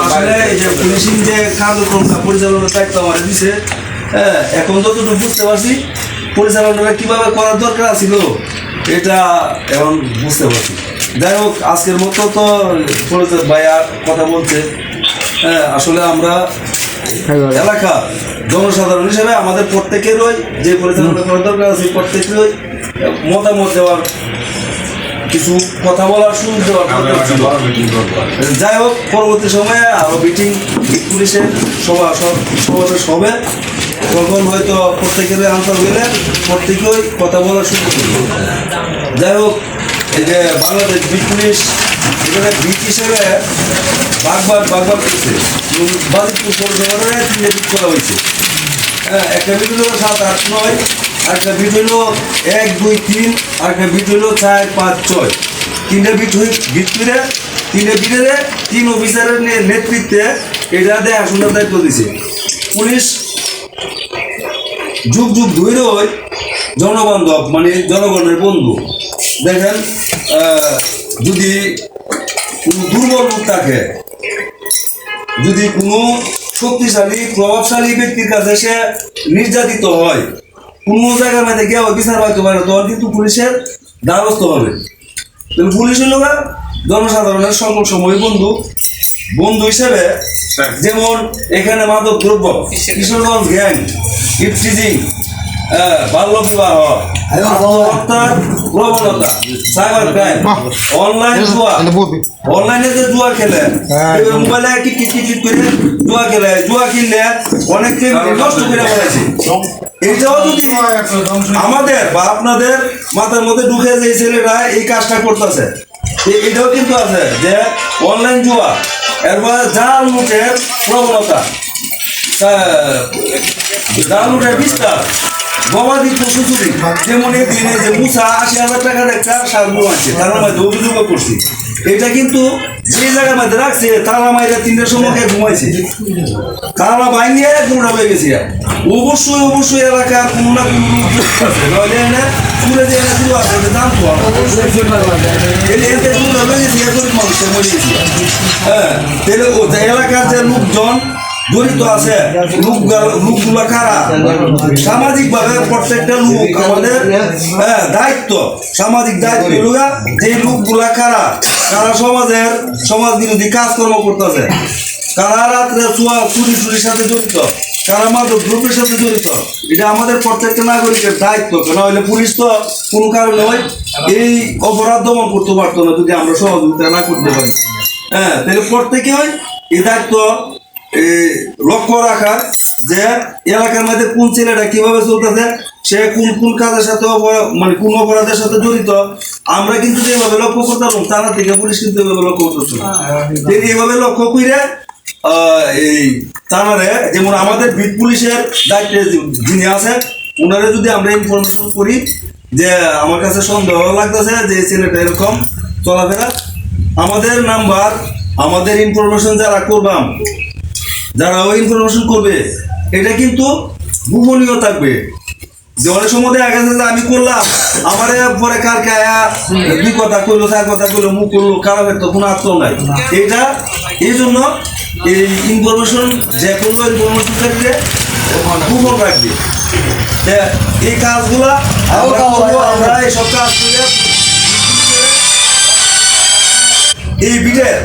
আসলে এই যে পুলিশিং যে কার্যক্রমটা পরিচালনার দায়িত্ব আমার দিছে। হ্যাঁ এখন যতটুকু বুঝতে পারছি পরিচালনাটা কীভাবে করার দরকার ছিল এটা এখন বুঝতে পারছি। যাই হোক আজকের মতো তো পরিচয় ভাইয়া কথা বলছে। হ্যাঁ আসলে আমরা এলাকা জনসাধারণ হিসেবে আমাদের প্রত্যেকেরই যে পরিচালনা করার দরকার আছে প্রত্যেকেরই মতামত দেওয়ার কিছু কথা বলার সুযোগ যাই হোক পরবর্তী সময়ে আরও মিটিং পুলিশের সভা সব- সমাবেশ হবে। তখন হয়তো প্রত্যেকের আনসার হইলে প্রত্যেকেই কথা বলার সুযোগ। যাই হোক এই যে বাংলাদেশ বিট পুলিশ এখানে বিট হিসেবে বাগবাগ বাগবাগ করছে। বাজিতপুর পৌরসভাটা তিনটে বিট করা হয়েছে। হ্যাঁ একটা বিট সাত আট নয়। আরেকটা বিট হলো এক, দুই, তিন, আরেকটা বিট হলো চার, পাঁচ, ছয়। তিনটে বিট হই বিট করে, তিনটে বিটের তিন অফিসারের নেতৃত্বে এটা দেখাশোনার দায়িত্ব দিছে। পুলিশ যুগ যুগ ধৈর্যই জনবান্ধব মানে জনগণের বন্ধু। দেখেন যদি কোনো দুর্বল লোক থাকে, যদি কোনো শক্তিশালী, প্রভাবশালী ব্যক্তির কাছে সে নির্যাতিত হয় কোনো জায়গার মধ্যে গিয়ে বিচার পাইতে পারে তখন কিন্তু পুলিশের দ্বারস্থ হবে। তাহলে পুলিশ হলো না জনসাধারণের সকল সময় বন্ধু। বন্ধু হিসেবে যেমন এখানে মাদক দ্রব্য কিশোরগঞ্জ গ্যাং ইফটিজিং বাল্য বিবাহ আত্মহত্যার প্রবণতা সাইবার ক্রাইম। অনলাইন জুয়া। অনলাইনে যে জুয়া খেলে মোবাইলে কি কি কি কি করে জুয়া খেলে জুয়া কিনলে অনেককে নষ্ট করে ফেলেছে। এটাও যদি আমাদের বা আপনাদের মাথার মধ্যে ঢুকে যে ছেলেরা এই কাজটা করতেছে এটাও কিন্তু আছে যে অনলাইন জুয়া। এরপর জাল নোটের প্রবণতা। তা- জাল বিস্তার। গবাদি পশু চুরি যেমন দিনে যে মুসা আশি হাজার টাকার একটা সার আছে, তার মধ্যে অভিযোগ করছি। এটা কিন্তু যে জায়গার মধ্যে রাখছে তারা মাইরা তিনটার সময় ঘুমাইছে। তারা বাইরে ঘুমরা হয়ে গেছে অবশ্যই অবশ্যই এলাকার কোনো না কোনো এনে পুরে যে শুরু আছে ঘুমরা হয়ে গেছে হ্যাঁ তাহলে এলাকার যে লোকজন জড়িত আছে। লোক লোকগুলো কারা? সামাজিক ভাবে প্রত্যেকটা লোক আমাদের হ্যাঁ দায়িত্ব। সামাজিক দায়িত্ব লোকা যে লোকগুলা কারা কারা সমাজের সমাজ বিরোধী কাজকর্ম করতেছে। কারা রাত্রে চুয়া, চুরি চুরির সাথে জড়িত? কারা মাদক দ্রব্যের সাথে জড়িত? এটা আমাদের প্রত্যেকটা নাগরিকের দায়িত্ব। কেন হলে পুলিশ তো কোনো কারণে এই অপরাধ দমন করতে পারতো না যদি আমরা সহযোগিতা না করতে পারি। হ্যাঁ তাহলে প্রত্যেকে হয় এই দায়িত্ব লক্ষ্য রাখা যে এলাকার মধ্যে কোন ছেলেটা কীভাবে চলতেছে, সে কোন কোন কাজের সাথে মানে কোন অপরাধের সাথে জড়িত, আমরা কিন্তু যেভাবে লক্ষ্য করতাম, তারা থেকে পুলিশ কিন্তু এভাবে লক্ষ্য করতেছে। তিনি এভাবে লক্ষ্য করে এই তানারে যেমন আমাদের বিট পুলিশের দায়িত্বে যিনি আছে ওনারা যদি আমরা ইনফরমেশন করি যে আমার কাছে সন্দেহ লাগতেছে যে ছেলেটা এরকম চলাফেরা, আমাদের নাম্বার, আমাদের ইনফরমেশন যারা করবাম যারা ওই ইনফরমেশন করবে এটা কিন্তু গোপনীয় থাকবে। যে অনেক সময় দেখা গেছে যে আমি করলাম আমার পরে কার কায়া দুই কথা কইলো চার কথা কইলো মুখ করল কারও তো কোনো আত্ম নাই। এটা এই জন্য এই ইনফরমেশন যে কোনো ইনফরমেশন থাকবে গোপন রাখবে। এই কাজগুলা আমরা আমরা এইসব কাজ করে এই বিটের